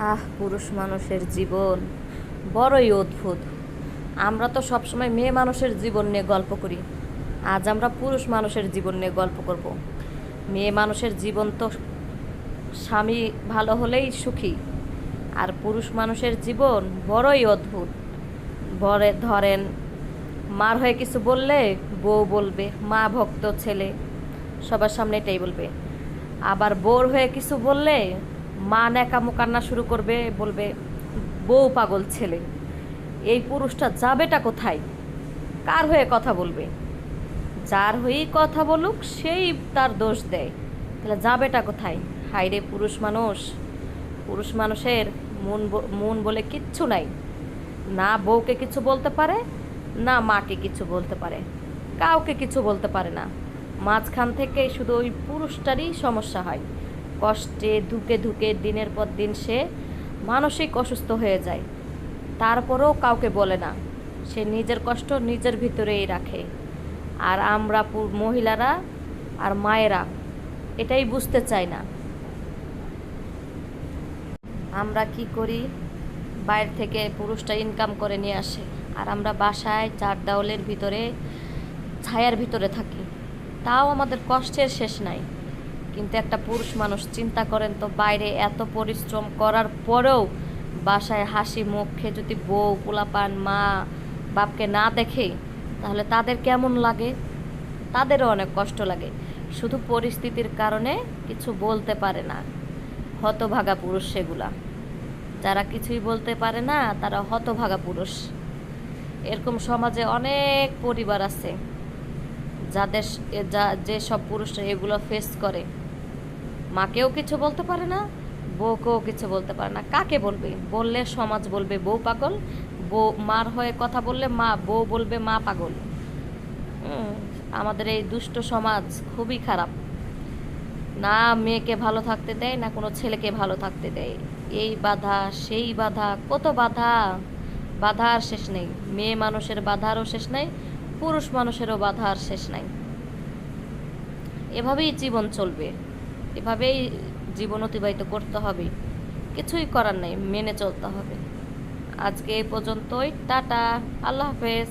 আহ, পুরুষ মানুষের জীবন। বড়ই অদ্ভুত। আমরা তো সবসময় মেয়ে মানুষের জীবন নিয়ে গল্প করি। আজ আমরা পুরুষ মানুষের জীবন নিয়ে গল্প করব। মেয়ে মানুষের জীবন তো স্বামী ভালো হলেই সুখী। আর পুরুষ মানুষের জীবন বড়ই অদ্ভুত। বরে ধরেন, মার হয়ে কিছু বললে বউ বলবে, মা ভক্ত ছেলে, সবার সামনে এটাই বলবে। আবার বোর হয়ে কিছু বললে মা ন্যাকামো কান্না শুরু করবে, বলবে, বউ পাগল ছেলে, এই পুরুষটা যাবেটা কোথায়? কার হয়ে কথা বলবে? যার হয়েই কথা বলুক, সেই তার দোষ দেয়। তাহলে যাবেটা কোথায়? হাইরে পুরুষ মানুষ, পুরুষ মানুষের মন মন বলে কিচ্ছু নাই। না বউকে কিছু বলতে পারে, না মাকে কিছু বলতে পারে। কাউকে কিছু বলতে পারে না। মাঝখান থেকে শুধু ওই পুরুষটারই সমস্যা হয়। কষ্টে ধুকে ধুকে দিনের পর দিন সে মানসিক অসুস্থ হয়ে যায়। তারপরেও কাউকে বলে না। সে নিজের কষ্ট নিজের ভিতরেই রাখে। আর আমরা মহিলারা আর মায়েরা এটাই বুঝতে চাই না। আমরা কি করি? বাইরে থেকে পুরুষটা ইনকাম করে নিয়ে আসে। আর আমরা বাসায় চার দেওয়ালের ভিতরে, ছায়ার ভিতরে থাকি। তাও আমাদের কষ্টের শেষ নাই। কিন্তু একটা পুরুষ মানুষ চিন্তা করেন তো বাইরে এত পরিশ্রম করার পরেও বাসায় হাসি মুখে যদি বউ, পোলাপান, মা, বাপকে না দেখে, তাহলে তাদের কেমন লাগে? তাদেরও অনেক কষ্ট লাগে। শুধু পরিস্থিতির কারণে কিছু বলতে পারে না। হতভাগা পুরুষ সেগুলা। যারা কিছুই বলতে পারে না, তারা হতভাগা পুরুষ। এরকম সমাজে অনেক পরিবার আছে, যাদের যা যেসব পুরুষরা এগুলো ফেস করে। মাকেও কিছু বলতে পারে না, বউকেও কিছু বলতে পারে না। কাকে বলবে? বললে সমাজ বলবে বউ পাগল, বউ, মার হয়ে কথা বললে মা, বউ বলবে মা পাগল। আমাদের এই দুষ্ট সমাজ খুবই খারাপ। না মেয়েকে ভালো থাকতে দেয়, না কোনো ছেলেকে ভালো থাকতে দেয়। এই বাধা, সেই বাধা, কত বাধা? বাধা আর শেষ নেই। মেয়ে মানুষের বাধারও শেষ নাই, পুরুষ মানুষেরও বাধা আর শেষ নাই। এভাবেই জীবন চলবে। এভাবেই জীবন অতিবাহিত করতে হবে। কিছুই করার নেই, মেনে চলতে হবে। আজকে এই পর্যন্তই, টাটা, আল্লাহ হাফেজ।